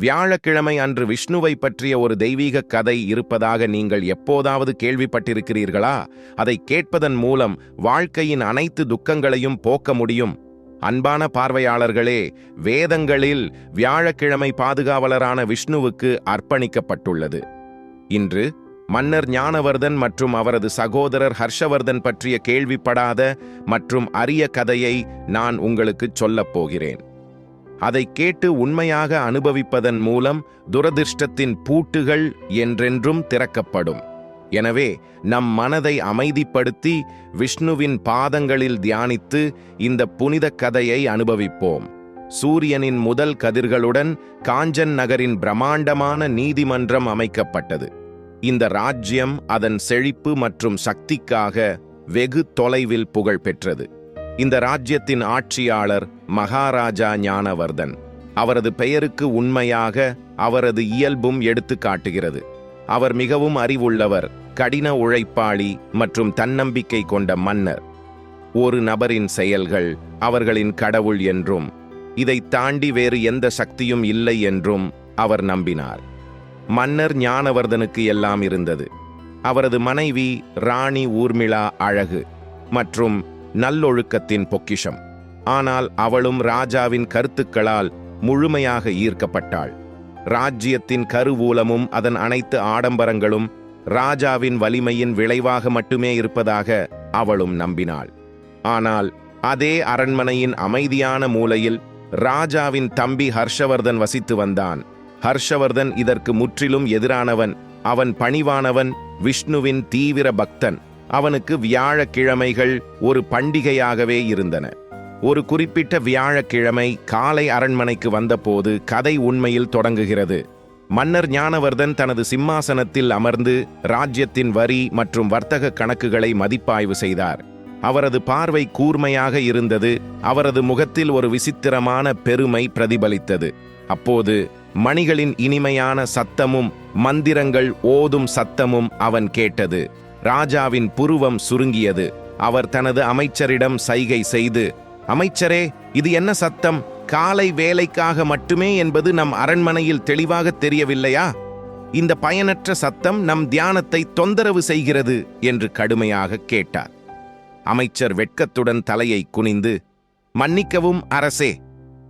வியாழக்கிழமை அன்று விஷ்ணுவை பற்றிய ஒரு தெய்வீக கதை இருப்பதாக நீங்கள் எப்போதாவது கேள்விப்பட்டிருக்கிறீர்களா? அதை கேட்பதன் மூலம் வாழ்க்கையின் அனைத்து துக்கங்களையும் போக்க முடியும். அன்பான பார்வையாளர்களே வேதங்களில் வியாழக்கிழமை பாதுகாவலரான விஷ்ணுவுக்கு அர்ப்பணிக்கப்பட்டுள்ளது. இன்று மன்னர் ஞானவர்தன் மற்றும் அவரது சகோதரர் ஹர்ஷவர்தன் பற்றிய கேள்விப்படாத மற்றும் அரிய கதையை நான் உங்களுக்கு சொல்லப் போகிறேன். அதை கேட்டு உண்மையாக அனுபவிப்பதன் மூலம் துரதிர்ஷ்டத்தின் பூட்டுகள் என்றென்றும் திறக்கப்படும். எனவே நம் மனதை அமைதிப்படுத்தி விஷ்ணுவின் பாதங்களில் தியானித்து இந்த புனித கதையை அனுபவிப்போம். சூரியனின் முதல் கதிர்களுடன் காஞ்சன் நகரின் பிரம்மாண்டமான நீதிமன்றம் அமைக்கப்பட்டது. இந்த ராஜ்யம் அதன் செழிப்பு மற்றும் சக்திக்காக வெகு தொலைவில் புகழ் பெற்றது இந்த ராஜ்யத்தின் ஆட்சியாளர் மகாராஜா ஞானவர்தன். அவரது பெயருக்கு உண்மையாக அவரது இயல்பும் எடுத்து காட்டுகிறது. அவர் மிகவும் அறிவுள்ளவர் கடின உழைப்பாளி மற்றும் தன்னம்பிக்கை கொண்ட மன்னர். ஒரு நபரின் செயல்கள் அவர்களின் கடவுள் என்றும் இதை தாண்டி வேறு எந்த சக்தியும் இல்லை என்றும் அவர் நம்பினார். மன்னர் ஞானவர்தனுக்கு எல்லாம் இருந்தது. அவரது மனைவி ராணி ஊர்மிளா அழகு மற்றும் நல்லொழுக்கத்தின் பொக்கிஷம். ஆனால் அவளும் ராஜாவின் கருத்துக்களால் முழுமையாக ஈர்க்கப்பட்டாள். ராஜ்யத்தின் கருவூலமும் அதன் அனைத்து ஆடம்பரங்களும் ராஜாவின் வலிமையின் விளைவாக மட்டுமே இருப்பதாக அவளும் நம்பினாள். ஆனால் அதே அரண்மனையின் அமைதியான மூலையில் ராஜாவின் தம்பி ஹர்ஷவர்தன் வசித்து வந்தான். ஹர்ஷவர்தன் இதற்கு முற்றிலும் எதிரானவன் அவன் பணிவானவன் விஷ்ணுவின் தீவிர பக்தன். அவனுக்கு வியாழக்கிழமைகள் ஒரு பண்டிகையாகவே இருந்தன. ஒரு குறிப்பிட்ட வியாழக்கிழமை காலை அரண்மனைக்கு வந்தபோது கதை உண்மையில் தொடங்குகிறது. மன்னர் ஞானவர்தன் தனது சிம்மாசனத்தில் அமர்ந்து ராஜ்யத்தின் வரி மற்றும் வர்த்தக கணக்குகளை மதிப்பாய்வு செய்தார். அவரது பார்வை கூர்மையாக இருந்தது. அவரது முகத்தில் ஒரு விசித்திரமான பெருமை பிரதிபலித்தது. அப்போது மணிகளின் இனிமையான சத்தமும் மந்திரங்கள் ஓதும் சத்தமும் அவன் கேட்டது. ராஜாவின் புருவம் சுருங்கியது. அவர் தனது அமைச்சரிடம் சைகை செய்து அமைச்சரே இது என்ன சத்தம்? காலை வேலைக்காக மட்டுமே என்பது நம் அரண்மனையில் தெளிவாக தெரியவில்லையா? இந்த பயனற்ற சத்தம் நம் தியானத்தை தொந்தரவு செய்கிறது என்று கடுமையாக கேட்டார். அமைச்சர் வெட்கத்துடன் தலையை குனிந்து மன்னிக்கவும் அரசே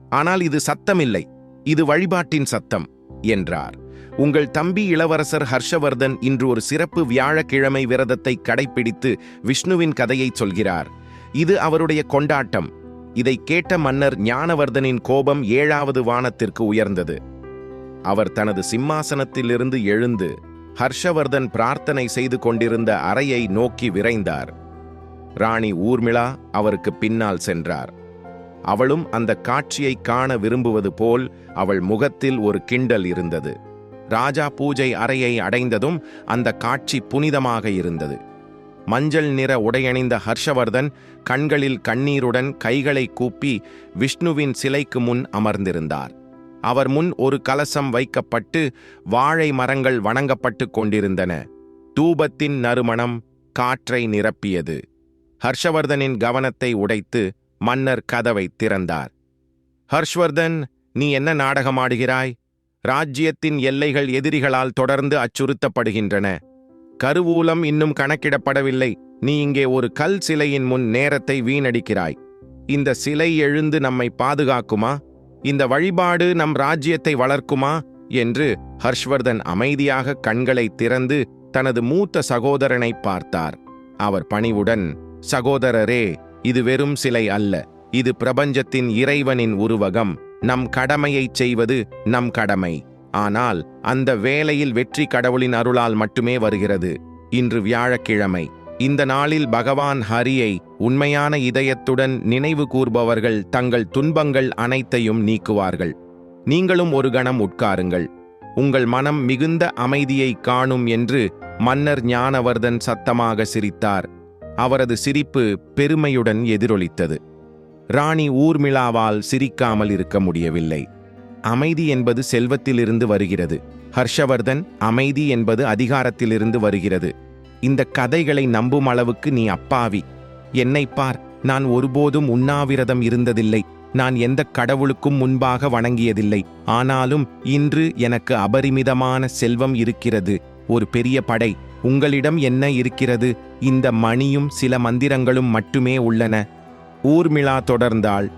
ஆனால் இது சத்தமில்லை இது வழிபாட்டின் சத்தம் என்றார். உங்கள் தம்பி இளவரசர் ஹர்ஷவர்தன் இன்று ஒரு சிறப்பு வியாழக்கிழமை விரதத்தை கடைப்பிடித்து விஷ்ணுவின் கதையை சொல்கிறார். இது அவருடைய கொண்டாட்டம். இதை கேட்ட மன்னர் ஞானவர்தனின் கோபம் ஏழாவது வானத்திற்கு உயர்ந்தது. அவர் தனது சிம்மாசனத்திலிருந்து எழுந்து ஹர்ஷவர்தன் பிரார்த்தனை செய்து கொண்டிருந்த அறையை நோக்கி விரைந்தார். ராணி ஊர்மிளா அவருக்கு பின்னால் சென்றார். அவளும் அந்த காட்சியை காண விரும்புவது போல் அவள் முகத்தில் ஒரு கிண்டல் இருந்தது. ராஜா பூஜை அறையை அடைந்ததும் அந்த காட்சி புனிதமாக இருந்தது. மஞ்சள் நிற உடையணிந்த ஹர்ஷவர்தன் கண்களில் கண்ணீருடன் கைகளை கூப்பி விஷ்ணுவின் சிலைக்கு முன் அமர்ந்திருந்தார். அவர் முன் ஒரு கலசம் வைக்கப்பட்டு வாழை மரங்கள் வணங்கப்பட்டு கொண்டிருந்தன. தூபத்தின் நறுமணம் காற்றை நிரப்பியது. ஹர்ஷவர்தனின் கவனத்தை உடைத்து மன்னர் கதவை திறந்தார். ஹர்ஷ்வர்தன் நீ என்ன நாடகமாடுகிறாய்? ராஜ்யத்தின் எல்லைகள் எதிரிகளால் தொடர்ந்து அச்சுறுத்தப்படுகின்றன. கருவூலம் இன்னும் கணக்கிடப்படவில்லை. நீ இங்கே ஒரு கல் சிலையின் முன் நேரத்தை வீணடிக்கிறாய். இந்த சிலை எழுந்து நம்மை பாதுகாக்குமா? இந்த வழிபாடு நம் ராஜ்யத்தை வளர்க்குமா? என்று ஹர்ஷ்வர்தன் அமைதியாக கண்களை திறந்து தனது மூத்த சகோதரனை பார்த்தார். அவர் பணிவுடன் சகோதரரே இது வெறும் சிலை அல்ல. இது பிரபஞ்சத்தின் இறைவனின் உருவகம். நம் கடமையைச் செய்வது நம் கடமை. ஆனால் அந்த வேளையில் வெற்றி கடவுளின் அருளால் மட்டுமே வருகிறது. இன்று வியாழக்கிழமை. இந்த நாளில் பகவான் ஹரியை உண்மையான இதயத்துடன் நினைவு கூர்பவர்கள் தங்கள் துன்பங்கள் அனைத்தையும் நீக்குவார்கள். நீங்களும் ஒரு கணம் உட்காருங்கள். உங்கள் மனம் மிகுந்த அமைதியை காணும் என்று மன்னர் ஞானவர்தன் சத்தமாக சிரித்தார். அவரது சிரிப்பு பெருமையுடன் எதிரொலித்தது. ராணி ஊர்மிளாவால் சிரிக்காமல் இருக்க முடியவில்லை. அமைதி என்பது செல்வத்திலிருந்து வருகிறது. ஹர்ஷவர்தன் அமைதி என்பது அதிகாரத்திலிருந்து வருகிறது. இந்த கதைகளை நம்பும் அளவுக்கு நீ அப்பாவி. என்னை பார் நான் ஒருபோதும் உண்ணாவிரதம் இருந்ததில்லை. நான் எந்த கடவுளுக்கும் முன்பாக வணங்கியதில்லை. ஆனாலும் இன்று எனக்கு அபரிமிதமான செல்வம் இருக்கிறது. ஒரு பெரிய படை உங்களிடம் என்ன இருக்கிறது? இந்த மணியும் சில மந்திரங்களும் மட்டுமே உள்ளன. ஊர்மிளா தொடர்ந்தாள்.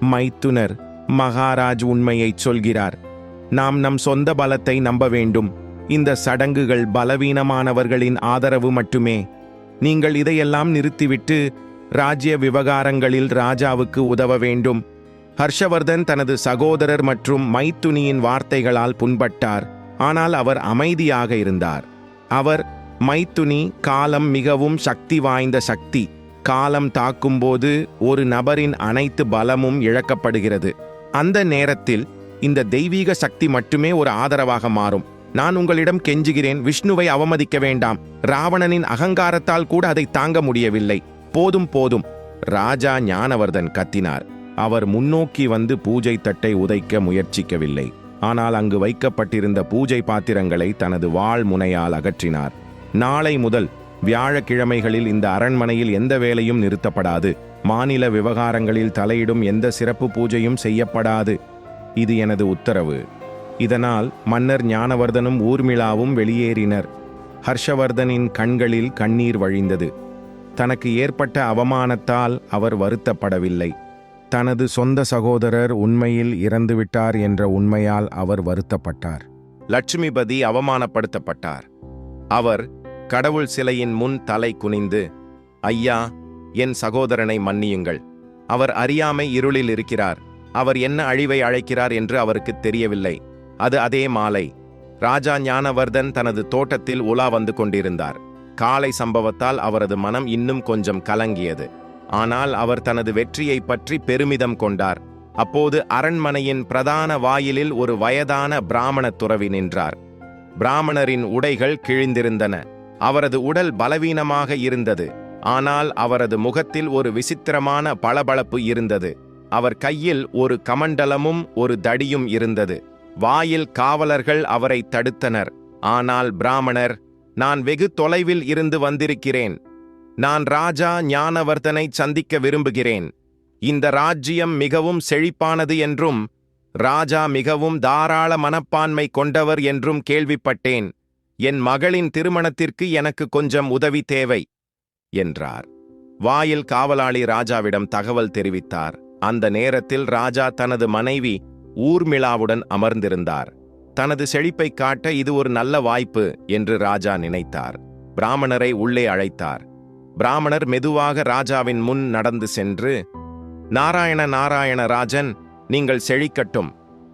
மைத்துனர் மகாராஜ் உண்மையைச் சொல்கிறார். நாம் நம் சொந்த பலத்தை நம்ப வேண்டும். இந்த சடங்குகள் பலவீனமானவர்களின் ஆதரவு மட்டுமே. நீங்கள் இதையெல்லாம் நிறுத்திவிட்டு ராஜ்ய விவகாரங்களில் ராஜாவுக்கு உதவ வேண்டும். ஹர்ஷவர்தன் தனது சகோதரர் மற்றும் மைத்துனியின் வார்த்தைகளால் புண்பட்டார். ஆனால் அவர் அமைதியாக இருந்தார். அவர் மைத்துனி காலம் மிகவும் சக்தி வாய்ந்த சக்தி. காலம் தாக்கும்போது ஒரு நபரின் அனைத்து பலமும் இழக்கப்படுகிறது. அந்த நேரத்தில் இந்த தெய்வீக சக்தி மட்டுமே ஒரு ஆதரவாக மாறும். நான் உங்களிடம் கெஞ்சுகிறேன் விஷ்ணுவை அவமதிக்க வேண்டாம். ராவணனின் அகங்காரத்தால் கூட அதை தாங்க முடியவில்லை. போதும் போதும் ராஜா ஞானவர்தன் கத்தினார். அவர் முன்னோக்கி வந்து பூஜை தட்டை உதைக்க முயற்சிக்கவில்லை. ஆனால் அங்கு வைக்கப்பட்டிருந்த பூஜை பாத்திரங்களை தனது வாழ் முனையால் அகற்றினார். நாளை முதல் வியாழக்கிழமைகளில் இந்த அரண்மனையில் எந்த வேலையும் நிறுத்தப்படாது. மாநில விவகாரங்களில் தலையிடும் எந்த சிறப்பு பூஜையும் செய்யப்படாது. இது எனது உத்தரவு. இதனால் மன்னர் ஞானவர்தனும் ஊர்மிளாவும் வெளியேறினர். ஹர்ஷவர்தனின் கண்களில் கண்ணீர் வழிந்தது. தனக்கு ஏற்பட்ட அவமானத்தால் அவர் வருத்தப்படவில்லை. தனது சொந்த சகோதரர் உண்மையில் இறந்துவிட்டார் என்ற உண்மையால் அவர் வருத்தப்பட்டார். லட்சுமிபதி அவமானப்படுத்தப்பட்டார். அவர் கடவுள் சிலையின் முன் தலை குனிந்து ஐயா என் சகோதரனை மன்னியுங்கள். அவர் அறியாமை இருளில் இருக்கிறார். அவர் என்ன அழிவை அழைக்கிறார் என்று அவருக்கு தெரியவில்லை. அது அதே மாலை. ராஜா ஞானவர்தன் தனது தோட்டத்தில் உலா வந்து கொண்டிருந்தார். காலை சம்பவத்தால் அவரது மனம் இன்னும் கொஞ்சம் கலங்கியது. ஆனால் அவர் தனது வெற்றியை பற்றி பெருமிதம் கொண்டார். அப்போது அரண்மனையின் பிரதான வாயிலில் ஒரு வயதான பிராமண துறவி நின்றார். பிராமணரின் உடைகள் கிழிந்திருந்தன. அவரது உடல் பலவீனமாக இருந்தது. ஆனால் அவரது முகத்தில் ஒரு விசித்திரமான பளபளப்பு இருந்தது. அவர் கையில் ஒரு கமண்டலமும் ஒரு தடியும் இருந்தது. வாயில் காவலர்கள் அவரை தடுத்தனர். ஆனால் பிராமணர் நான் வெகு தொலைவில் இருந்து வந்திருக்கிறேன். நான் ராஜா ஞானவர்தனை சந்திக்க விரும்புகிறேன். இந்த ராஜ்யம் மிகவும் செழிப்பானது என்றும் ராஜா மிகவும் தாராள மனப்பான்மை கொண்டவர் என்றும் கேள்விப்பட்டேன். என் மகளின் திருமணத்திற்கு எனக்கு கொஞ்சம் உதவி தேவை என்றார். வாயில் காவலாளி ராஜாவிடம் தகவல் தெரிவித்தார். அந்த நேரத்தில் ராஜா தனது மனைவி ஊர்மிளாவுடன் அமர்ந்திருந்தார். தனது செழிப்பை காட்ட இது ஒரு நல்ல வாய்ப்பு என்று ராஜா நினைத்தார். பிராமணரை உள்ளே அழைத்தார். பிராமணர் மெதுவாக ராஜாவின் முன் நடந்து சென்று நாராயண நாராயண ராஜன் நீங்கள் செழிக்கட்டும்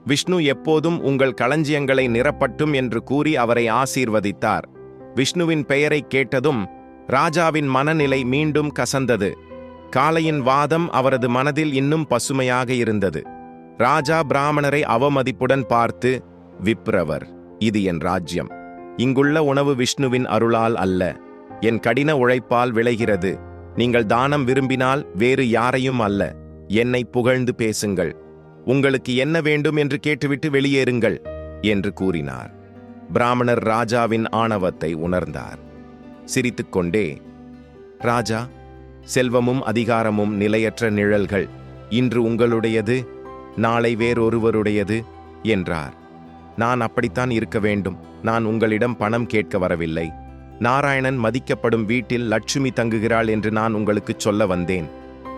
விஷ்ணு எப்போதும் உங்கள் களஞ்சியங்களை நிரப்பட்டும் என்று கூறி அவரை ஆசீர்வதித்தார். விஷ்ணுவின் பெயரைக் கேட்டதும் ராஜாவின் மனநிலை மீண்டும் கசந்தது. காளையின் வாதம் அவரது மனதில் இன்னும் பசுமையாக இருந்தது. ராஜா பிராமணரை அவமதிப்புடன் பார்த்து விப்ரவர் இது என் ராஜ்யம். இங்குள்ள உணவு விஷ்ணுவின் அருளால் அல்ல. என் கடின உழைப்பால் விளைகிறது. நீங்கள் தானம் விரும்பினால் வேறு யாரையும் அல்ல. என்னை புகழ்ந்து பேசுங்கள். உங்களுக்கு என்ன வேண்டும் என்று கேட்டுவிட்டு வெளியேறுங்கள் என்று கூறினார். பிராமணர் ராஜாவின் ஆணவத்தை உணர்ந்தார். சிரித்துக்கொண்டே ராஜா செல்வமும் அதிகாரமும் நிலையற்ற நிழல்கள் இன்று உங்களுடையது நாளை வேறொருவருடையது என்றார். நான் அப்படித்தான் இருக்க வேண்டும். நான் உங்களிடம் பணம் கேட்க வரவில்லை. நாராயணன் மதிக்கப்படும் வீட்டில் லட்சுமி தங்குகிறாள் என்று நான் உங்களுக்கு சொல்ல வந்தேன்.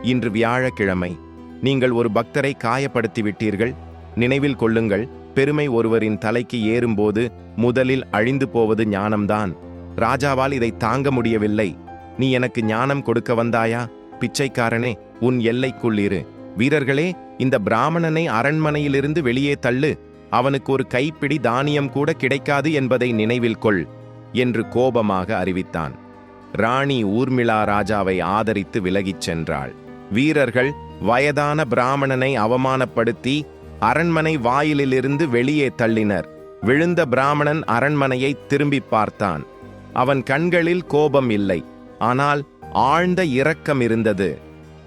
இன்று வியாழக்கிழமை நீங்கள் ஒரு பக்தரை காயப்படுத்தி விட்டீர்கள் நினைவில் கொள்ளுங்கள் பெருமை ஒருவரின் தலைக்கு ஏறும்போது முதலில் அழிந்து போவது ஞானம்தான். ராஜாவால் இதை தாங்க முடியவில்லை. நீ எனக்கு ஞானம் கொடுக்க வந்தாயா? பிச்சைக்காரனே உன் எல்லைக்குள் இரு. வீரர்களே இந்த பிராமணனை அரண்மனையிலிருந்து வெளியே தள்ளு. அவனுக்கு ஒரு கைப்பிடி தானியம் கூட கிடைக்காது என்பதை நினைவில் கொள் என்று கோபமாக அறிவித்தான். ராணி ஊர்மிளா ராஜாவை ஆதரித்து விலகிச் சென்றாள். வீரர்கள் வயதான பிராமணனை அவமானப்படுத்தி அரண்மனை வாயிலிலிருந்து வெளியே தள்ளினர். விழுந்த பிராமணன் அரண்மனையை திரும்பி பார்த்தான். அவன் கண்களில் கோபம் இல்லை. ஆனால் ஆழ்ந்த இரக்கம் இருந்தது.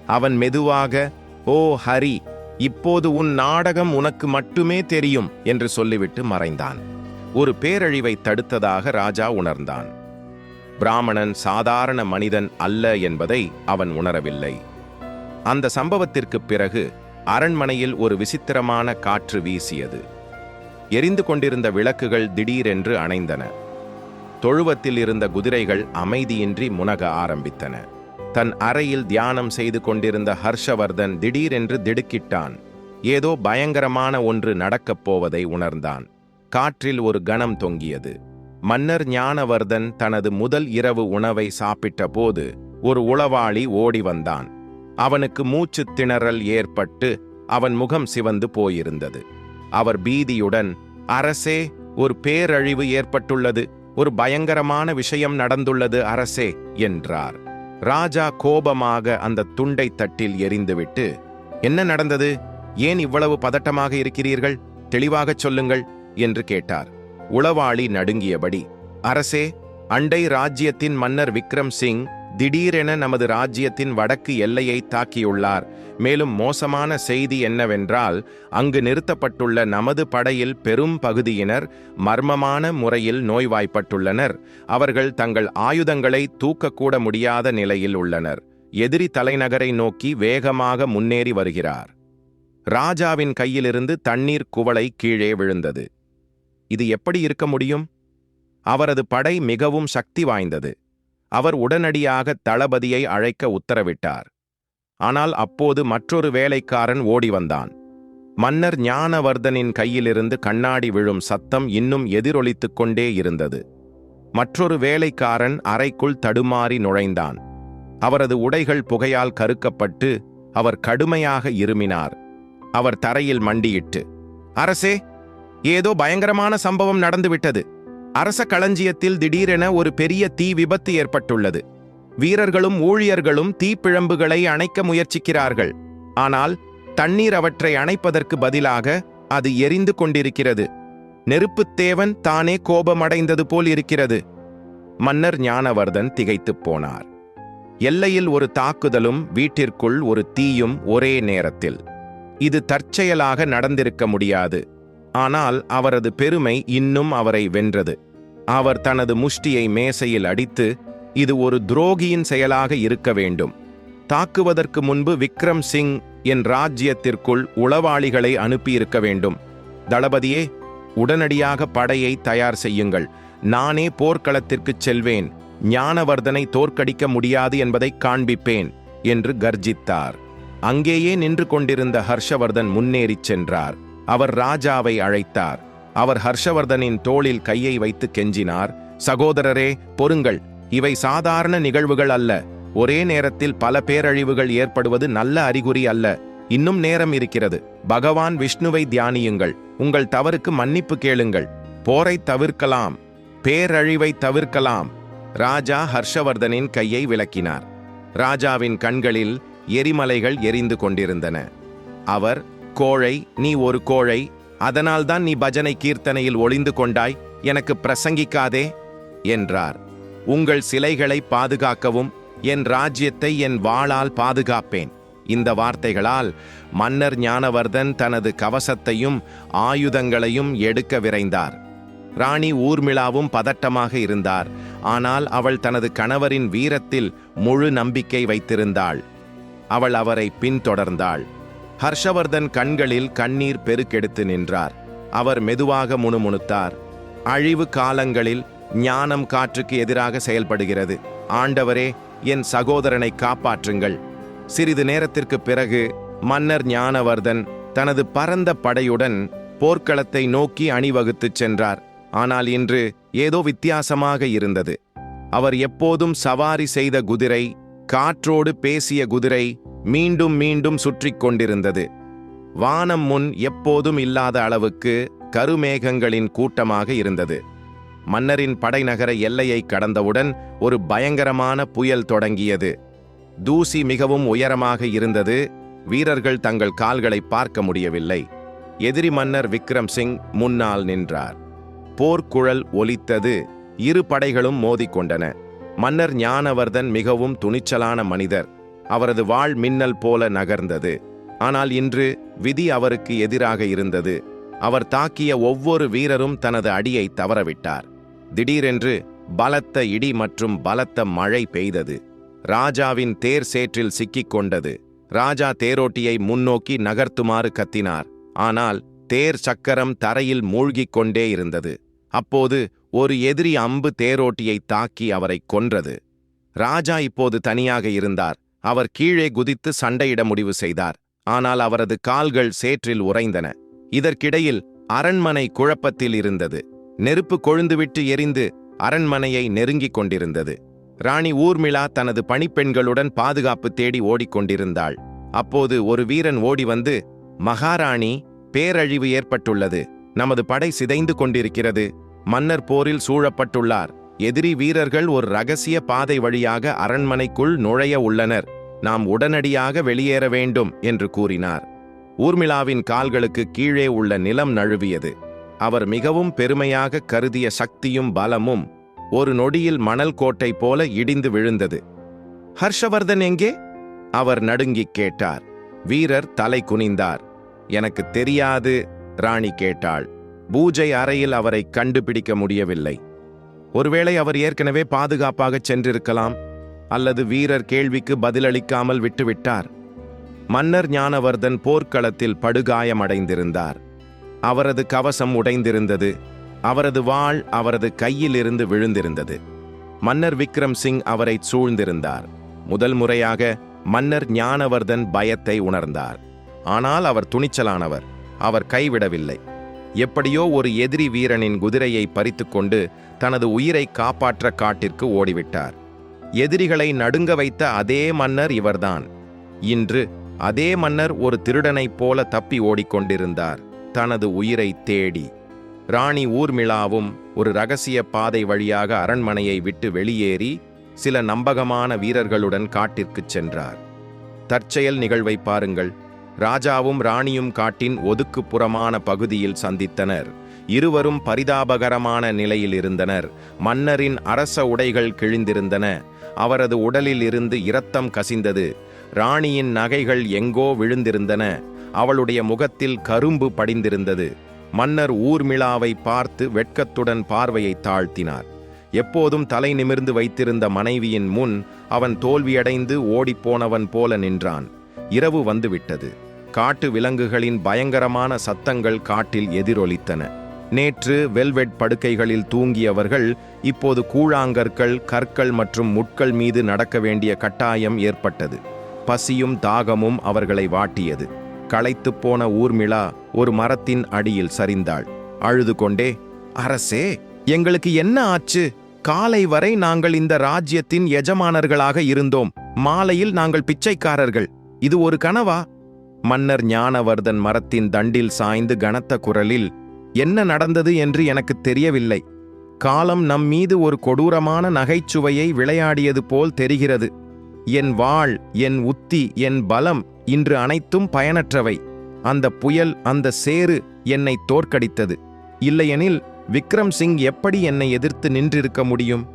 அவன் மெதுவாக ஓ ஹரி இப்போது உன் நாடகம் உனக்கு மட்டுமே தெரியும் என்று சொல்லிவிட்டு மறைந்தான். ஒரு பேரழிவை தடுத்ததாக ராஜா உணர்ந்தான். பிராமணன் சாதாரண மனிதன் அல்ல என்பதை அவன் உணரவில்லை. அந்த சம்பவத்திற்குப் பிறகு அரண்மனையில் ஒரு விசித்திரமான காற்று வீசியது. எரிந்து கொண்டிருந்த விளக்குகள் திடீரென்று அணைந்தன. தொழுவத்தில் இருந்த குதிரைகள் அமைதியின்றி முனக ஆரம்பித்தன. தன் அறையில் தியானம் செய்து கொண்டிருந்த ஹர்ஷவர்தன் திடீரென்று திடுக்கிட்டான். ஏதோ பயங்கரமான ஒன்று நடக்கப் போவதை உணர்ந்தான். காற்றில் ஒரு கணம் தொங்கியது. மன்னர் ஞானவர்தன் தனது முதல் இரவு உணவை சாப்பிட்ட போது ஒரு உளவாளி ஓடி வந்தான். அவனுக்கு மூச்சுத் திணறல் ஏற்பட்டு அவன் முகம் சிவந்து போயிருந்தது. அவர் பீதியுடன் அரசே ஒரு பேரழிவு ஏற்பட்டுள்ளது. ஒரு பயங்கரமான விஷயம் நடந்துள்ளது அரசே என்றார். ராஜா கோபமாக அந்த துண்டை தட்டில் எரிந்துவிட்டு என்ன நடந்தது? ஏன் இவ்வளவு பதட்டமாக இருக்கிறீர்கள்? தெளிவாகச் சொல்லுங்கள் என்று கேட்டார். உளவாளி நடுங்கியபடி அரசே அண்டை ராஜ்யத்தின் மன்னர் விக்ரம் சிங் திடீரென நமது ராஜ்யத்தின் வடக்கு எல்லையை தாக்கியுள்ளார். மேலும் மோசமான செய்தி என்னவென்றால் அங்கு நிறுத்தப்பட்டுள்ள நமது படையில் பெரும் பகுதியினர் மர்மமான முறையில் நோய்வாய்ப்பட்டுள்ளனர். அவர்கள் தங்கள் ஆயுதங்களை தூக்கக்கூட முடியாத நிலையில் உள்ளனர். எதிரி தலைநகரை நோக்கி வேகமாக முன்னேறி வருகிறார். ராஜாவின் கையிலிருந்து தண்ணீர் குவளை கீழே விழுந்தது. இது எப்படி இருக்க முடியும்? அவரது படை மிகவும் சக்தி வாய்ந்தது. அவர் உடனடியாக தளபதியை அழைக்க உத்தரவிட்டார். ஆனால் அப்போது மற்றொரு வேலைக்காரன் ஓடி வந்தான். மன்னர் ஞானவர்தனின் கையிலிருந்து கண்ணாடி விழும் சத்தம் இன்னும் எதிரொலித்துக் கொண்டே இருந்தது. மற்றொரு வேலைக்காரன் அறைக்குள் தடுமாறி நுழைந்தான். அவரது உடைகள் புகையால் கருக்கப்பட்டு அவர் கடுமையாக இருமினார். அவர் தரையில் மண்டியிட்டு அரசே ஏதோ பயங்கரமான சம்பவம் நடந்துவிட்டது. அரச களஞ்சியத்தில் திடீரென ஒரு பெரிய தீ விபத்து ஏற்பட்டுள்ளது. வீரர்களும் ஊழியர்களும் தீப்பிழம்புகளை அணைக்க முயற்சிக்கிறார்கள். ஆனால் தண்ணீர் அவற்றை அணைப்பதற்கு பதிலாக அது எரிந்து கொண்டிருக்கிறது. நெருப்புத் தேவன் தானே கோபமடைந்தது போல் இருக்கிறது. மன்னர் ஞானவர்தன் திகைத்துப் போனார். எல்லையில் ஒரு தாக்குதலும் வீட்டிற்குள் ஒரு தீயும் ஒரே நேரத்தில். இது தற்செயலாக நடந்திருக்க முடியாது. ஆனால் அவரது பெருமை இன்னும் அவரை வென்றது. அவர் தனது முஷ்டியை மேசையில் அடித்து இது ஒரு துரோகியின் செயலாக இருக்க வேண்டும். தாக்குவதற்கு முன்பு விக்ரம் சிங் என் ராஜ்யத்திற்குள் உளவாளிகளை அனுப்பியிருக்க வேண்டும். தளபதியே உடனடியாக படையை தயார் செய்யுங்கள். நானே போர்க்களத்திற்குச் செல்வேன். ஞானவர்தனை தோற்கடிக்க முடியாது என்பதை காண்பிப்பேன் என்று கர்ஜித்தார். அங்கேயே நின்று கொண்டிருந்த ஹர்ஷவர்தன் முன்னேறிச் சென்றார். அவர் ராஜாவை அழைத்தார். அவர் ஹர்ஷவர்தனின் தோளில் கையை வைத்து கெஞ்சினார். சகோதரரே பொறுங்கள். இவை சாதாரண நிகழ்வுகள் அல்ல. ஒரே நேரத்தில் பல பேரழிவுகள் ஏற்படுவது நல்ல அறிகுறி அல்ல. இன்னும் நேரம் இருக்கிறது. பகவான் விஷ்ணுவை தியானியுங்கள். உங்கள் தவறுக்கு மன்னிப்பு கேளுங்கள். போரை தவிர்க்கலாம். பேரழிவை தவிர்க்கலாம். ராஜா ஹர்ஷவர்தனின் கையை விளக்கினார். ராஜாவின் கண்களில் எரிமலைகள் எரிந்து கொண்டிருந்தன. அவர் கோழை நீ ஒரு கோழை. அதனால்தான் நீ பஜனை கீர்த்தனையில் ஒளிந்து கொண்டாய் எனக்கு பிரசங்கிக்காதே என்றார். உங்கள் சிலைகளை பாதுகாக்கவும் என் ராஜ்யத்தை என் வாளால் பாதுகாப்பேன். இந்த வார்த்தைகளால் மன்னர் ஞானவர்தன் தனது கவசத்தையும் ஆயுதங்களையும் எடுக்க விரைந்தார். ராணி ஊர்மிளாவும் பதட்டமாக இருந்தார். ஆனால் அவள் தனது கணவரின் வீரத்தில் முழு நம்பிக்கை வைத்திருந்தாள். அவள் அவரை பின்தொடர்ந்தாள். ஹர்ஷவர்தன் கண்களில் கண்ணீர் பெருக்கெடுத்து நின்றார். அவர் மெதுவாக முணுமுணுத்தார். அழிவு காலங்களில் ஞானம் காற்றுக்கு எதிராக செயல்படுகிறது. ஆண்டவரே என் சகோதரனை காப்பாற்றுங்கள். சிறிது நேரத்திற்கு பிறகு மன்னர் ஞானவர்தன் தனது பரந்த படையுடன் போர்க்களத்தை நோக்கி அணிவகுத்துச் சென்றார். ஆனால் இன்று ஏதோ வித்தியாசமாக இருந்தது. அவர் எப்போதும் சவாரி செய்த குதிரை காற்றோடு பேசிய குதிரை மீண்டும் மீண்டும் சுற்றி கொண்டிருந்தது. வானம் முன் எப்போதும் இல்லாத அளவுக்கு கருமேகங்களின் கூட்டமாக இருந்தது. மன்னரின் படைநகர எல்லையை கடந்தவுடன் ஒரு பயங்கரமான புயல் தொடங்கியது. தூசி மிகவும் உயரமாக இருந்தது. வீரர்கள் தங்கள் கால்களை பார்க்க முடியவில்லை. எதிரி மன்னர் விக்ரம் சிங் முன்னால் நின்றார். போர்க்குழல் ஒலித்தது. இரு படைகளும் மோதிக்கொண்டன. மன்னர் ஞானவர்தன் மிகவும் துணிச்சலான மனிதர். அவரது வாழ் மின்னல் போல நகர்ந்தது. ஆனால் இன்று விதி அவருக்கு எதிராக இருந்தது. அவர் தாக்கிய ஒவ்வொரு வீரரும் தனது அடியை தவறவிட்டார். திடீரென்று பலத்த இடி மற்றும் பலத்த மழை பெய்தது. ராஜாவின் தேர் சேற்றில் சிக்கிக் கொண்டது. ராஜா தேரோட்டியை முன்னோக்கி நகர்த்துமாறு கத்தினார். ஆனால் தேர் சக்கரம் தரையில் மூழ்கிக் கொண்டே இருந்தது. அப்போது ஒரு எதிரி அம்பு தேரோட்டியை தாக்கி அவரை கொன்றது. ராஜா இப்போது தனியாக இருந்தார். அவர் கீழே குதித்து சண்டையிட முடிவு செய்தார். ஆனால் அவரது கால்கள் சேற்றில் உறைந்தன. இதற்கிடையில் அரண்மனை குழப்பத்தில் இருந்தது. நெருப்பு கொழுந்துவிட்டு எரிந்து அரண்மனையை நெருங்கிக் கொண்டிருந்தது. ராணி ஊர்மிளா தனது பணிப்பெண்களுடன் பாதுகாப்பு தேடி ஓடிக்கொண்டிருந்தாள். அப்போது ஒரு வீரன் ஓடி வந்து மகாராணி பேரழிவு ஏற்பட்டுள்ளது. நமது படை சிதைந்து கொண்டிருக்கிறது. மன்னர் போரில் சூழப்பட்டுள்ளார். எதிரி வீரர்கள் ஒரு ரகசிய பாதை வழியாக அரண்மனைக்குள் நுழைய உள்ளனர். நாம் உடனடியாக வெளியேற வேண்டும் என்று கூறினார். ஊர்மிளாவின் கால்களுக்கு கீழே உள்ள நிலம் நழுவியது. அவர் மிகவும் பெருமையாக கருதிய சக்தியும் பலமும் ஒரு நொடியில் மணல் கோட்டை போல இடிந்து விழுந்தது. ஹர்ஷவர்தன் எங்கே? அவர் நடுங்கிக் கேட்டார். வீரர் தலை குனிந்தார். எனக்கு தெரியாது ராணி கேட்டாள். பூஜை அறையில் அவரை கண்டுபிடிக்க முடியவில்லை. ஒருவேளை அவர் ஏற்கனவே பாதுகாப்பாகச் சென்றிருக்கலாம். அல்லது வீரர் கேள்விக்கு பதிலளிக்காமல் விட்டுவிட்டார். மன்னர் ஞானவர்தன் போர்க்களத்தில் படுகாயமடைந்திருந்தார். அவரது கவசம் உடைந்திருந்தது. அவரது வாள் அவரது கையிலிருந்து விழுந்திருந்தது. மன்னர் விக்ரம் சிங் அவரை சூழ்ந்திருந்தார். முதல் முறையாக மன்னர் ஞானவர்தன் பயத்தை உணர்ந்தார். ஆனால் அவர் துணிச்சலானவர். அவர் கைவிடவில்லை. எப்படியோ ஒரு எதிரி வீரனின் குதிரையை பறித்துக்கொண்டு தனது உயிரை காப்பாற்ற காட்டிற்கு ஓடிவிட்டார். எதிரிகளை நடுங்க வைத்த அதே மன்னர் இவர்தான். இன்று அதே மன்னர் ஒரு திருடனைப் போல தப்பி ஓடிக்கொண்டிருந்தார். தனது உயிரை தேடி. ராணி ஊர்மிளாவும் ஒரு ரகசிய பாதை வழியாக அரண்மனையை விட்டு வெளியேறி சில நம்பகமான வீரர்களுடன் காட்டிற்குச் சென்றார். தற்செயல் நிகழ்வை பாருங்கள். ராஜாவும் ராணியும் காட்டின் ஒதுக்குப்புறமான பகுதியில் சந்தித்தனர். இருவரும் பரிதாபகரமான நிலையில் இருந்தனர். மன்னரின் அரச உடைகள் கிழிந்திருந்தன. அவரது உடலில் இருந்து இரத்தம் கசிந்தது. ராணியின் நகைகள் எங்கோ விழுந்திருந்தன. அவளுடைய முகத்தில் கரும்பு படிந்திருந்தது. மன்னர் ஊர்மிழாவை பார்த்து வெட்கத்துடன் பார்வையை தாழ்த்தினார். எப்போதும் தலை நிமிர்ந்து வைத்திருந்த மனைவியின் முன் அவன் தோல்வியடைந்து ஓடிப்போனவன் போல நின்றான். இரவு வந்துவிட்டது. காட்டு விலங்குகளின் பயங்கரமான சத்தங்கள் காட்டில் எதிரொலித்தன. நேற்று வெல்வெட் படுக்கைகளில் தூங்கியவர்கள் இப்போது கூழாங்கற்கள் கற்கள் மற்றும் முட்கள் மீது நடக்க வேண்டிய கட்டாயம் ஏற்பட்டது. பசியும் தாகமும் அவர்களை வாட்டியது. களைத்துப் போன ஊர்மிளா ஒரு மரத்தின் அடியில் சரிந்தாள். அழுது கொண்டே அரசே எங்களுக்கு என்ன ஆச்சு? காலை வரை நாங்கள் இந்த ராஜ்யத்தின் எஜமானர்களாக இருந்தோம். மாலையில் நாங்கள் பிச்சைக்காரர்கள். இது ஒரு கனவா? மன்னர் ஞானவர்தன் மரத்தின் தண்டில் சாய்ந்து கனத்த குரலில் என்ன நடந்தது என்று எனக்கு தெரியவில்லை. காலம் நம் மீது ஒரு கொடூரமான நகைச்சுவையை விளையாடியது போல் தெரிகிறது. என் வாள் என் உத்தி என் பலம் இன்று அனைத்தும் பயனற்றவை. அந்த புயல் அந்த சேறு என்னை தோற்கடித்தது. இல்லையெனில் விக்ரம் சிங் எப்படி என்னை எதிர்த்து நின்றிருக்க முடியும்?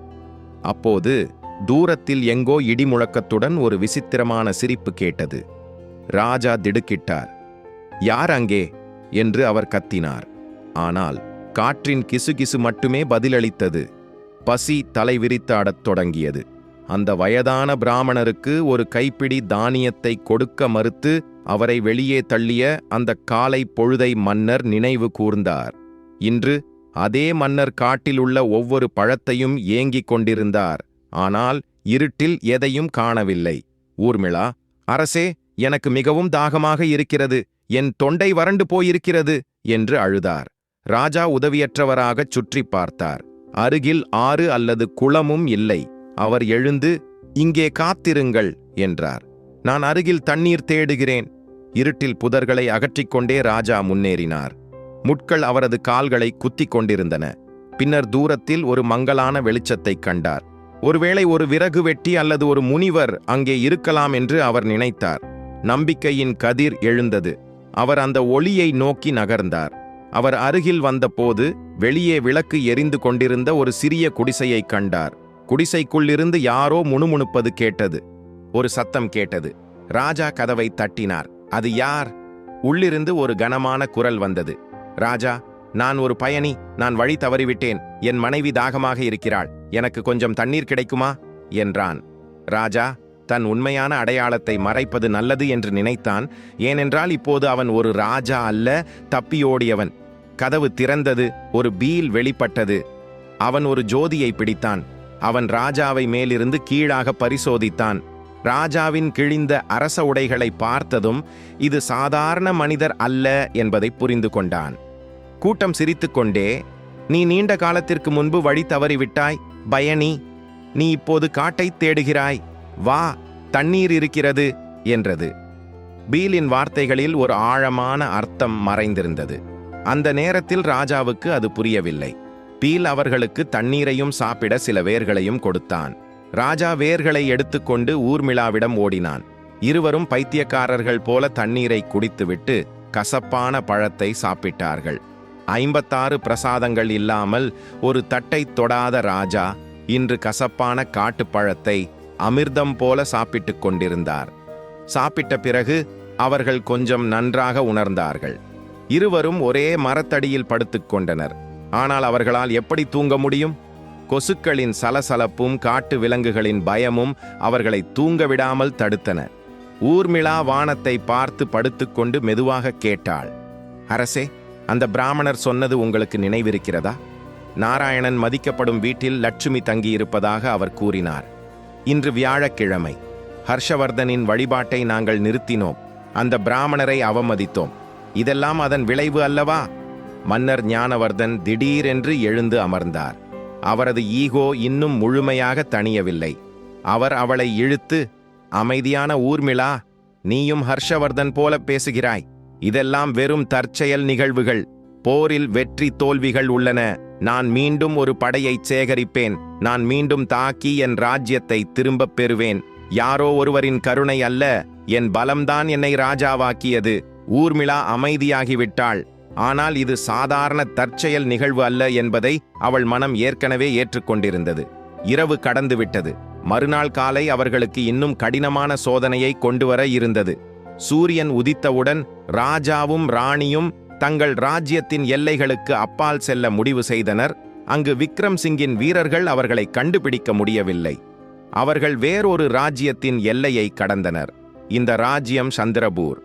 அப்போது தூரத்தில் எங்கோ இடிமுழக்கத்துடன் ஒரு விசித்திரமான சிரிப்பு கேட்டது. ராஜா திடுக்கிட்டார். யார் அங்கே? என்று அவர் கத்தினார். ஆனால் காற்றின் கிசுகிசு மட்டுமே பதிலளித்தது. பசி தலைவிரித்தாடத் தொடங்கியது. அந்த வயதான பிராமணருக்கு ஒரு கைப்பிடி தானியத்தை கொடுக்க மறுத்து அவரை வெளியே தள்ளிய அந்த காலை பொழுதை மன்னர் நினைவு கூர்ந்தார். இன்று அதே மன்னர் காட்டில் உள்ள ஒவ்வொரு பழத்தையும் ஏங்கிக் கொண்டிருந்தார். ஆனால் இருட்டில் எதையும் காணவில்லை. ஊர்மிளா அரசே எனக்கு மிகவும் தாகமாக இருக்கிறது. என் தொண்டை வறண்டு போயிருக்கிறது என்று அழுதார். ராஜா உதவியற்றவராகச் சுற்றி பார்த்தார். அருகில் ஆறு அல்லது குளமும் இல்லை. அவர் எழுந்து இங்கே காத்திருங்கள் என்றார். நான் அருகில் தண்ணீர் தேடுகிறேன். இருட்டில் புதர்களை அகற்றிக்கொண்டே ராஜா முன்னேறினார். முட்கள் அவரது கால்களை குத்திக் கொண்டிருந்தன. பின்னர் தூரத்தில் ஒரு மங்கலான வெளிச்சத்தைக் கண்டார். ஒருவேளை ஒரு விறகு வெட்டி அல்லது ஒரு முனிவர் அங்கே இருக்கலாம் என்று அவர் நினைத்தார். நம்பிக்கையின் கதிர் எழுந்தது. அவர் அந்த ஒளியை நோக்கி நகர்ந்தார். அவர் அருகில் வந்தபோது வெளியே விளக்கு எரிந்து கொண்டிருந்த ஒரு சிறிய குடிசையைக் கண்டார். குடிசைக்குள்ளிருந்து யாரோ முணுமுணுப்பது கேட்டது. ஒரு சத்தம் கேட்டது. ராஜா கதவை தட்டினார். அது யார்? உள்ளிருந்து ஒரு கனமான குரல் வந்தது. ராஜா நான் ஒரு பயணி. நான் வழி தவறிவிட்டேன். என் மனைவி தாகமாக இருக்கிறாள். எனக்கு கொஞ்சம் தண்ணீர் கிடைக்குமா? என்றான். ராஜா தன் உண்மையான அடையாளத்தை மறைப்பது நல்லது என்று நினைத்தான். ஏனென்றால் இப்போது அவன் ஒரு ராஜா அல்ல தப்பியோடியவன். கதவு திறந்தது ஒரு பீல் வெளிப்பட்டது. அவன் ஒரு ஜோதியை பிடித்தான். அவன் ராஜாவை மேலிருந்து கீழாக பரிசோதித்தான். ராஜாவின் கிழிந்த அரச உடைகளை பார்த்ததும் இது சாதாரண மனிதர் அல்ல என்பதை புரிந்து கொண்டான். கூட்டம் சிரித்துக்கொண்டே நீ நீண்ட காலத்திற்கு முன்பு வழி தவறிவிட்டாய் பயணி. நீ இப்போது காட்டைத் தேடுகிறாய். வா தண்ணீர் இருக்கிறது என்றது. பீலின் வார்த்தைகளில் ஒரு ஆழமான அர்த்தம் மறைந்திருந்தது. அந்த நேரத்தில் ராஜாவுக்கு அது புரியவில்லை. பீல் அவர்களுக்கு தண்ணீரையும் சாப்பிட சில வேர்களையும் கொடுத்தான். ராஜா வேர்களை எடுத்துக்கொண்டு ஊர்மிளாவிடம் ஓடினான். இருவரும் பைத்தியக்காரர்கள் போல தண்ணீரை குடித்துவிட்டு கசப்பான பழத்தை சாப்பிட்டார்கள். ஐம்பத்தாறு பிரசாதங்கள் இல்லாமல் ஒரு தட்டை தொடாத ராஜா இன்று கசப்பான காட்டுப்பழத்தை அமிர்தம் போல சாப்பிட்டுக் கொண்டிருந்தார். சாப்பிட்ட பிறகு அவர்கள் கொஞ்சம் நன்றாக உணர்ந்தார்கள். இருவரும் ஒரே மரத்தடியில் படுத்துக்கொண்டனர் ஆனால் அவர்களால் எப்படி தூங்க முடியும்? கொசுக்களின் சலசலப்பும் காட்டு விலங்குகளின் பயமும் அவர்களை தூங்க விடாமல் தடுத்தன. ஊர்மிளா வானத்தை பார்த்து படுத்துக்கொண்டு மெதுவாக கேட்டாள். அரசே அந்த பிராமணர் சொன்னது உங்களுக்கு நினைவிருக்கிறதா? நாராயணன் மதிக்கப்படும் வீட்டில் லட்சுமி தங்கியிருப்பதாக அவர் கூறினார். இன்று வியாழக்கிழமை. ஹர்ஷவர்தனின் வழிபாட்டை நாங்கள் நிறுத்தினோம். அந்த பிராமணரை அவமதித்தோம். இதெல்லாம் அதன் விளைவு அல்லவா? மன்னர் ஞானவர்தன் திடீரென்று எழுந்து அமர்ந்தார். அவரது ஈகோ இன்னும் முழுமையாக தணியவில்லை. அவர் அவளை இழுத்து அமைதியான ஊர்மிளா நீயும் ஹர்ஷவர்தன் போல பேசுகிறாய். இதெல்லாம் வெறும் தற்செயல் நிகழ்வுகள். போரில் வெற்றி தோல்விகள் உள்ளன. நான் மீண்டும் ஒரு படையை சேகரிப்பேன். நான் மீண்டும் தாக்கி என் ராஜ்யத்தை திரும்பப் பெறுவேன். யாரோ ஒருவரின் கருணை அல்ல. என் பலம்தான் என்னை ராஜாவாக்கியது. ஊர்மிளா அமைதியாகிவிட்டாள். ஆனால் இது சாதாரண தற்செயல் நிகழ்வு அல்ல என்பதை அவள் மனம் ஏற்கனவே ஏற்றுக்கொண்டிருந்தது. இரவு கடந்துவிட்டது. மறுநாள் காலை அவர்களுக்கு இன்னும் கடினமான சோதனையை கொண்டுவர இருந்தது. சூரியன் உதித்தவுடன் ராஜாவும் ராணியும் தங்கள் ராஜ்யத்தின் எல்லைகளுக்கு அப்பால் செல்ல முடிவு செய்தனர். அங்கு விக்ரம் சிங்கின் வீரர்கள் அவர்களை கண்டுபிடிக்க முடியவில்லை. அவர்கள் வேறொரு ராஜ்யத்தின் எல்லையை கடந்தனர். இந்த ராஜ்யம் சந்திரபூர்.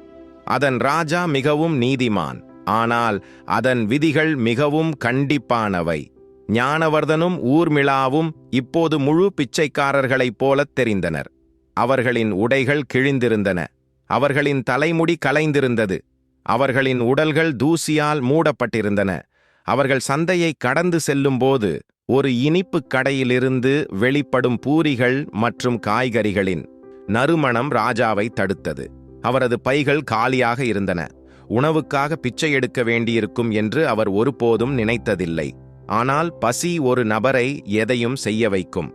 அதன் ராஜா மிகவும் நீதிமான். ஆனால் அதன் விதிகள் மிகவும் கண்டிப்பானவை. ஞானவர்தனும் ஊர்மிளாவும் இப்போது முழு பிச்சைக்காரர்களைப் போலத் தெரிந்தனர். அவர்களின் உடைகள் கிழிந்திருந்தன. அவர்களின் தலைமுடி கலைந்திருந்தது. அவர்களின் உடல்கள் தூசியால் மூடப்பட்டிருந்தன. அவர்கள் சந்தையை கடந்து செல்லும்போது ஒரு இனிப்புக் கடையிலிருந்து வெளிப்படும் பூரிகள் மற்றும் காய்கறிகளின் நறுமணம் ராஜாவை தடுத்தது. அவரது பைகள் காலியாக இருந்தன. உணவுக்காக பிச்சை எடுக்க வேண்டியிருக்கும் என்று அவர் ஒருபோதும் நினைத்ததில்லை. ஆனால் பசி ஒரு நபரை எதையும் செய்ய வைக்கும்.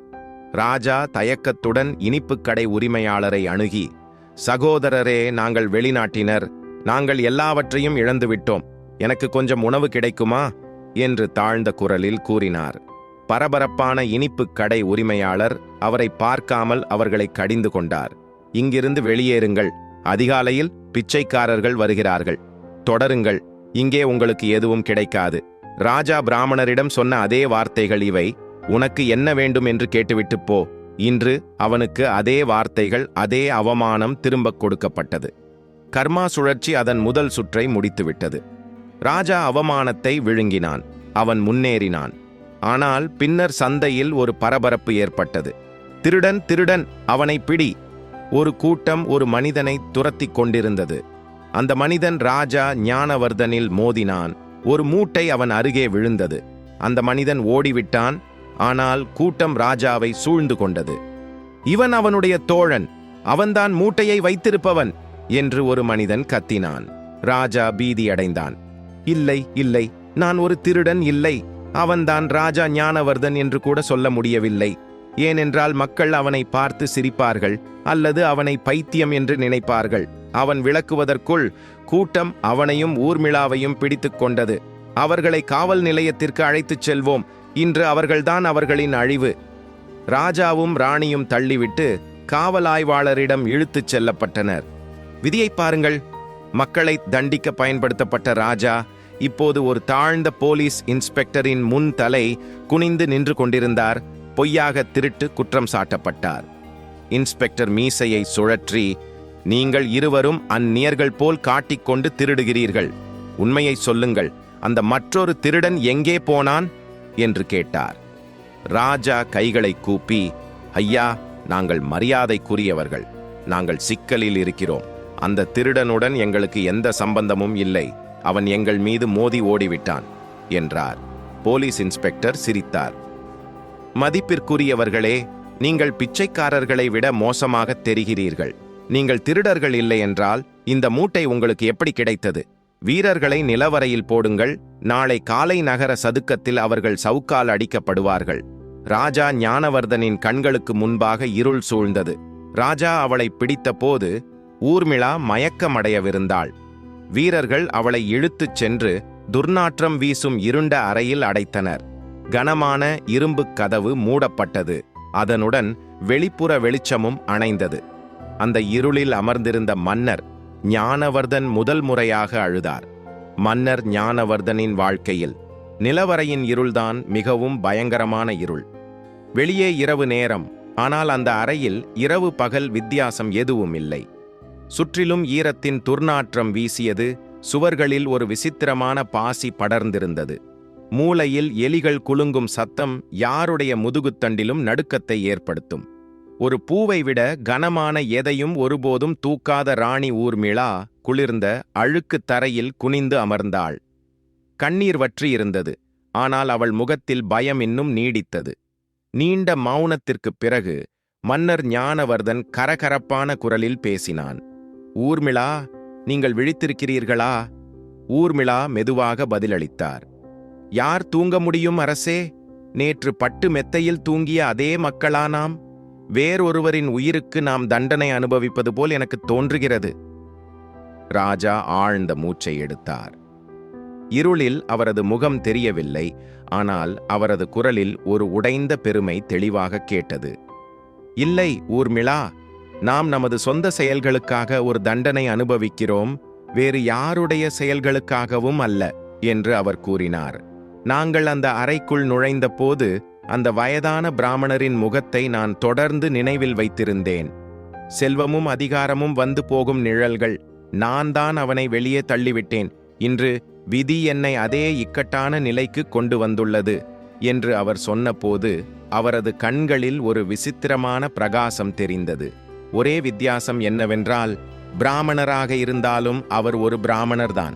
ராஜா தயக்கத்துடன் இனிப்புக் கடை உரிமையாளரை அணுகி சகோதரரே நாங்கள் வெளிநாட்டினர். நாங்கள் எல்லாவற்றையும் இழந்துவிட்டோம். எனக்கு கொஞ்சம் உணவு கிடைக்குமா? என்று தாழ்ந்த குரலில் கூறினார். பரபரப்பான இனிப்புக் கடை உரிமையாளர் அவரை பார்க்காமல் அவர்களை கடிந்து கொண்டார். இங்கிருந்து வெளியேறுங்கள். அதிகாலையில் பிச்சைக்காரர்கள் வருகிறார்கள். தொடருங்கள். இங்கே உங்களுக்கு எதுவும் கிடைக்காது. ராஜா பிராமணரிடம் சொன்ன அதே வார்த்தைகள் இவை. உனக்கு என்ன வேண்டும் என்று கேட்டுவிட்டு போ. இன்று அவனுக்கு அதே வார்த்தைகள் அதே அவமானம் திரும்பக் கொடுக்கப்பட்டது. கர்மா சுழற்சி அதன் முதல் சுற்றை முடித்துவிட்டது. ராஜா அவமானத்தை விழுங்கினான். அவன் முன்னேறினான். ஆனால் பின்னர் சந்தையில் ஒரு பரபரப்பு ஏற்பட்டது. திருடன் திருடன் அவனை பிடி. ஒரு கூட்டம் ஒரு மனிதனை துரத்திக் கொண்டிருந்தது. அந்த மனிதன் ராஜா ஞானவர்தனில் மோதினான். ஒரு மூட்டை அவன் அருகே விழுந்தது. அந்த மனிதன் ஓடிவிட்டான். ஆனால் கூட்டம் ராஜாவை சூழ்ந்து கொண்டது. இவன் அவனுடைய தோழன். அவன்தான் மூட்டையை வைத்திருப்பவன். என்று ஒரு மனிதன் கத்தினான். ராஜா பீதியடைந்தான். இல்லை இல்லை நான் ஒரு திருடன் இல்லை. அவன்தான் ராஜா ஞானவர்தன் என்று கூட சொல்ல முடியவில்லை. ஏனென்றால் மக்கள் அவனை பார்த்து சிரிப்பார்கள் அல்லது அவனை பைத்தியம் என்று நினைப்பார்கள். அவன் விளக்குவதற்குள் கூட்டம் அவனையும் ஊர்மிழாவையும் பிடித்து கொண்டது. அவர்களை காவல் நிலையத்திற்கு அழைத்துச் செல்வோம். இன்று அவர்கள்தான் அவர்களின் அழிவு. ராஜாவும் ராணியும் தள்ளிவிட்டு காவல் ஆய்வாளரிடம் இழுத்துச் செல்லப்பட்டனர். விதியைப் பாருங்கள். மக்களை தண்டிக்க பயன்படுத்தப்பட்ட ராஜா இப்போது ஒரு தாழ்ந்த போலீஸ் இன்ஸ்பெக்டரின் முன் தலை குனிந்து நின்று கொண்டிருந்தார். பொய்யாக திருட்டு குற்றம் சாட்டப்பட்டார். இன்ஸ்பெக்டர் மீசையை சுழற்றி நீங்கள் இருவரும் அந்நியர்கள் போல் காட்டிக்கொண்டு திருடுகிறீர்கள். உண்மையை சொல்லுங்கள். அந்த மற்றொரு திருடன் எங்கே போனான்? என்று கேட்டார். ராஜா கைகளை கூப்பி ஐயா நாங்கள் மரியாதைக்குரியவர்கள். நாங்கள் சிக்கலில் இருக்கிறோம். அந்த திருடனுடன் எங்களுக்கு எந்த சம்பந்தமும் இல்லை. அவன் எங்கள் மீது மோதி ஓடிவிட்டான் என்றார். போலீஸ் இன்ஸ்பெக்டர் சிரித்தார். மதிப்பிற்குரியவர்களே நீங்கள் பிச்சைக்காரர்களை விட மோசமாக தெரிகிறீர்கள். நீங்கள் திருடர்கள் இல்லை என்றால் இந்த மூட்டை உங்களுக்கு எப்படி கிடைத்தது? வீரர்களை நிலவரையில் போடுங்கள். நாளை காலை நகர சதுக்கத்தில் அவர்கள் சவுக்கால் அடிக்கப்படுவார்கள். ராஜா ஞானவர்தனின் கண்களுக்கு முன்பாக இருள் சூழ்ந்தது. ராஜா அவளை பிடித்த போது ஊர்மிளா மயக்கமடையவிருந்தாள். வீரர்கள் அவளை இழுத்துச் சென்று துர்நாற்றம் வீசும் இருண்ட அறையில் அடைத்தனர். கனமான இரும்புக் கதவு மூடப்பட்டது. அதனுடன் வெளிப்புற வெளிச்சமும் அணைந்தது. அந்த இருளில் அமர்ந்திருந்த மன்னர் ஞானவர்தன் முதல் முறையாக அழுதார். மன்னர் ஞானவர்தனின் வாழ்க்கையில் நிலவரையின் இருள்தான் மிகவும் பயங்கரமான இருள். வெளியே இரவு நேரம். ஆனால் அந்த அறையில் இரவு பகல் வித்தியாசம் எதுவும் இல்லை சுற்றிலும் ஈரத்தின் துர்நாற்றம் வீசியது சுவர்களில் ஒரு விசித்திரமான பாசி படர்ந்திருந்தது. மூலையில் எலிகள் குலுங்கும் சத்தம் யாருடைய முதுகுத்தண்டிலும் நடுக்கத்தை ஏற்படுத்தும். ஒரு பூவை விட கனமான எதையும் ஒருபோதும் தூக்காத ராணி ஊர்மிளா குளிர்ந்த அழுக்கு தரையில் குனிந்து அமர்ந்தாள். கண்ணீர் வற்றியிருந்தது ஆனால் அவள் முகத்தில் பயம் இன்னும் நீடித்தது. நீண்ட மௌனத்திற்குப் பிறகு மன்னர் ஞானவர்தன் கரகரப்பான குரலில் பேசினான். ஊர்மிளா நீங்கள் விழித்திருக்கிறீர்களா? ஊர்மிளா மெதுவாக பதிலளித்தார். யார் தூங்க முடியும் அரசே? நேற்று பட்டு மெத்தையில் தூங்கிய அதே மக்களா நாம்? வேறொருவரின் உயிருக்கு நாம் தண்டனை அனுபவிப்பது போல் எனக்கு தோன்றுகிறது. ராஜா ஆழ்ந்த மூச்சை எடுத்தார். இருளில் அவரது முகம் தெரியவில்லை ஆனால் அவரது குரலில் ஒரு உடைந்த பெருமை தெளிவாக கேட்டது. இல்லை ஊர்மிளா நாம் நமது சொந்த செயல்களுக்காக ஒரு தண்டனை அனுபவிக்கிறோம் வேறு யாருடைய செயல்களுக்காகவும் அல்ல என்று அவர் கூறினார். நாங்கள் அந்த அறைக்குள் நுழைந்தபோது அந்த வயதான பிராமணரின் முகத்தை நான் தொடர்ந்து நினைவில் வைத்திருந்தேன். செல்வமும் அதிகாரமும் வந்து போகும் நிழல்கள் நான் தான் அவனை வெளியே தள்ளிவிட்டேன். இன்று விதி என்னை அதே இக்கட்டான நிலைக்கு கொண்டு வந்துள்ளது என்று அவர் சொன்னபோது அவரது கண்களில் ஒரு விசித்திரமான பிரகாசம் தெரிந்தது. ஒரே வித்தியாசம் என்னவென்றால் பிராமணராக இருந்தாலும் அவர் ஒரு பிராமணர்தான்.